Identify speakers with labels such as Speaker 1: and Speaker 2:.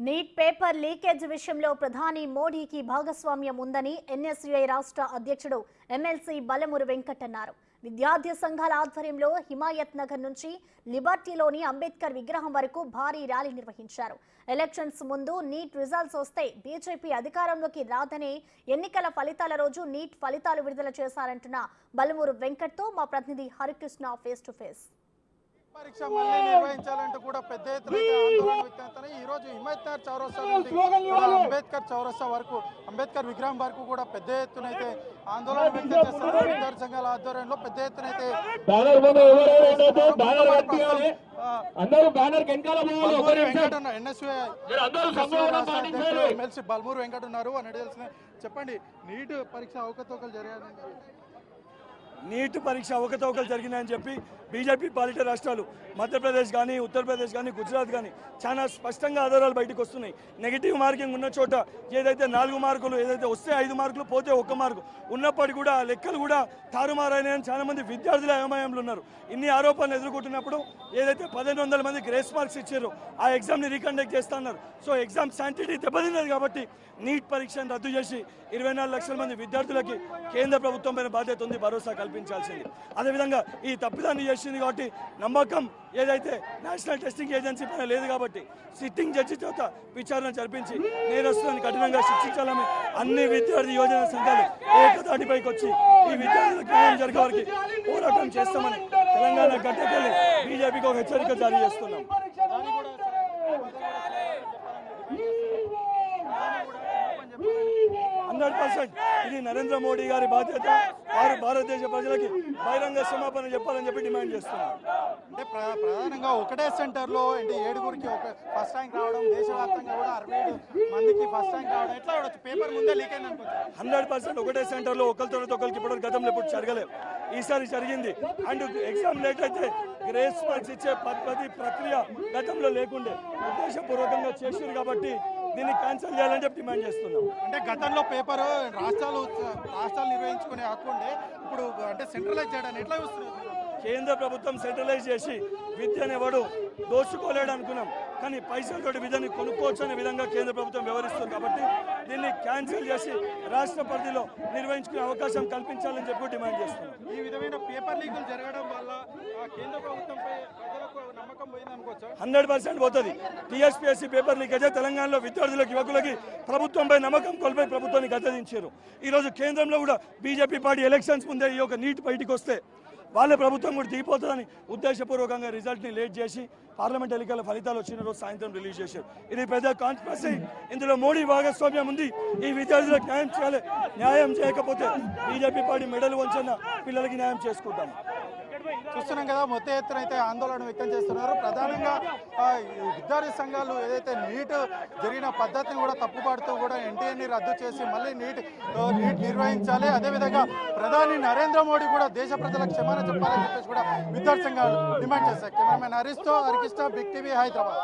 Speaker 1: Neat paper leakage విషయంలో ప్రధాని మోడీకి భాగస్వామ్యం ఉందని ఎన్ఎస్యుఐ రాష్ట్ర అధ్యక్షుడు ఎమ్మెల్సీ బలమురు వెంకట్ అన్నారు విద్యార్థి సంఘాల ఆధ్వర్యంలో హిమాయత్ నగర్ నుంచి లిబర్టీలోని అంబేద్కర్ విగ్రహం వరకు భారీ ర్యాలీ నిర్వహించారు. ఎలక్షన్స్ ముందు నీట్ రిజల్ట్స్ వస్తే బీజేపీ అధికారంలోకి రాదనే ఎన్నికల ఫలితాల రోజు నీట్ ఫలితాలు విడుదల చేశారంటున్న బలమూరు వెంకట్తో మా ప్రతినిధి హరికృష్ణ ఫేస్ టు ఫేస్
Speaker 2: పరీక్ష మళ్ళీ నిర్వహించాలంటూ కూడా పెద్ద ఎత్తున అయితే ఆందోళన వ్యక్తం ఈ రోజు హిమాయత్ నగర్ చౌరస్తా నుండి అంబేద్కర్ చౌరస్తా వరకు అంబేద్కర్ విగ్రహం వరకు కూడా పెద్ద ఎత్తున అయితే ఆందోళన వ్యక్తం చేస్తున్నారు. విద్యార్థి సంఘాల ఆధ్వర్యంలో పెద్ద ఎత్తున అయితే ఎమ్మెల్సీ బల్మూరు వెంకట్ ఉన్నారు అని తెలిసిన చెప్పండి నీట్ పరీక్ష అవకతవకలు జరిగాయని
Speaker 3: నీట్ పరీక్ష అవకతవకలు జరిగినాయని చెప్పి బీజేపీ పాలిట రాష్ట్రాలు మధ్యప్రదేశ్ కానీ ఉత్తరప్రదేశ్ కానీ గుజరాత్ కానీ చాలా స్పష్టంగా ఆధారాలు బయటకు వస్తున్నాయి. నెగిటివ్ మార్కింగ్ ఉన్న చోట ఏదైతే నాలుగు మార్కులు ఏదైతే వస్తే ఐదు మార్కులు పోతే ఒక్క మార్కు ఉన్నప్పటికీ కూడా లెక్కలు కూడా తారుమారైనాయని చాలామంది విద్యార్థుల అయోమయంలో ఉన్నారు. ఇన్ని ఆరోపణలు ఎదుర్కొంటున్నప్పుడు ఏదైతే పదిహేను వందల మంది గ్రేస్ మార్క్స్ ఇచ్చారో ఆ ఎగ్జామ్ని రీకండక్ట్ చేస్తున్నారు సో ఎగ్జామ్ శాంటిటీ దెబ్బతిన్నది కాబట్టి నీట్ పరీక్షను రద్దు చేసి ఇరవై నాలుగు లక్షల మంది విద్యార్థులకి కేంద్ర ప్రభుత్వం పైన బాధ్యత ఉంది భరోసా చూపించాల్సింది. అదేవిధంగా ఈ తప్పిదాన్ని చేసింది కాబట్టి నమ్మకం ఏదైతే నేషనల్ టెస్టింగ్ ఏజెన్సీ పైన లేదు కాబట్టి సిట్టింగ్ జడ్జి చేత విచారణ జరిపించి నేరస్తులను కఠినంగా శిక్షించాలని అన్ని విద్యార్థి యోజన సంఘాలు ఏకతాటిపైకి వచ్చి ఈ విద్యార్థులకు న్యాయం జరిగే వారికి పోరాటం చేస్తామని తెలంగాణ గడ్డకెళ్ళి బీజేపీకి ఒక హెచ్చరిక జారీ చేస్తున్నాం
Speaker 2: దాన్ని కూడా
Speaker 3: హండ్రెడ్ పర్సెంట్. ఇది నరేంద్ర మోడీ గారి బాధ్యత. వారు భారతదేశ ప్రజలకి బహిరంగ క్షమాపణ చెప్పాలని చెప్పి డిమాండ్ చేస్తున్నారు.
Speaker 2: అంటే ప్ర- ప్రధానంగా ఒకటే సెంటర్లో అంటే ఏడుగురికి ఒక ఫస్ట్ ర్యాంక్ రావడం దేశవ్యాప్తంగా కూడా అరవై మందికి ఫస్ట్ ర్యాంక్ రావడం ఎట్లా పేపర్ ముందే లీక్ అయింది
Speaker 3: హండ్రెడ్ పర్సెంట్ ఒకటే సెంటర్లో ఒకరి తర్వాత ఒకరికి ఇప్పుడు గతంలో ఇప్పుడు జరగలేదు. ఈసారి జరిగింది. అండ్ ఎగ్జామ్ లేట్ అయితే గ్రేస్ మార్క్స్ ఇచ్చే పద్ధతి ప్రక్రియ గతంలో లేకుండే ఉద్దేశపూర్వకంగా చేసారు కాబట్టి దీన్ని క్యాన్సిల్ చేయాలని చెప్పి డిమాండ్ చేస్తున్నాం.
Speaker 2: అంటే గతంలో పేపర్ రాష్ట్రాలు రాష్ట్రాలు నిర్వహించుకునే హక్కుండే ఇప్పుడు అంటే సెంట్రలైజ్ చేయడానికి ఎట్లా చూస్తున్నారు
Speaker 3: కేంద్ర ప్రభుత్వం సెంట్రలైజ్ చేసి విద్యను ఎవడు దోచుకోలేడు అనుకున్నాం. కానీ పైసలతోటి విద్యని కొనుక్కోవచ్చు అనే విధంగా కేంద్ర ప్రభుత్వం వ్యవహరిస్తుంది కాబట్టి దీన్ని క్యాన్సిల్ చేసి రాష్ట్ర పరిధిలో నిర్వహించుకునే అవకాశం కల్పించాలని చెప్పి డిమాండ్ చేస్తున్నాం.
Speaker 2: ఈ విధమైన పేపర్ లీకులు జరగడం వల్ల కేంద్ర ప్రభుత్వంపై
Speaker 3: హండ్రెడ్ పర్సెంట్ పోతుంది. టీఎస్పీఎస్సీ పేపర్ లీక్ అయితే తెలంగాణలో విద్యార్థులకు యువకులకి ప్రభుత్వంపై నమ్మకం కోల్పోయి ప్రభుత్వాన్ని గద్దదించారు. ఈరోజు కేంద్రంలో కూడా బీజేపీ పార్టీ ఎలక్షన్స్ ముందే ఈ యొక్క నీట్ బయటికి వస్తే వాళ్ళ ప్రభుత్వం కూడా దిగిపోతుందని ఉద్దేశపూర్వకంగా రిజల్ట్ని లేట్ చేసి పార్లమెంట్ ఎన్నికల ఫలితాలు వచ్చిన రోజు సాయంత్రం రిలీజ్ చేశారు. ఇది పెద్ద కాన్స్పిరసీ ఇందులో మోడీ భాగస్వామ్యం ఉంది. ఈ విద్యార్థులకు న్యాయం చేయాలి. న్యాయం చేయకపోతే బీజేపీ పార్టీ మెడల్ వంచన్న పిల్లలకి న్యాయం చేసుకుంటాం.
Speaker 2: చూస్తున్నాం కదా మొత్తం ఎత్తున అయితే ఆందోళన వ్యక్తం చేస్తున్నారు. ప్రధానంగా విద్యార్థి సంఘాలు ఏదైతే నీట్ జరిగిన పద్ధతిని కూడా తప్పుపడుతూ కూడా ఎన్టీఏని రద్దు చేసి మళ్ళీ నీట్ నీట్ నిర్వహించాలి. అదేవిధంగా ప్రధాని నరేంద్ర మోడీ కూడా దేశ ప్రజలకు క్షమాన చెప్పాలని చెప్పేసి కూడా విద్యార్థి సంఘాలు డిమాండ్ చేశాయి. కెమెరామెన్ హరిస్తో హరికృష్ణ బిగ్ టీవీ హైదరాబాద్.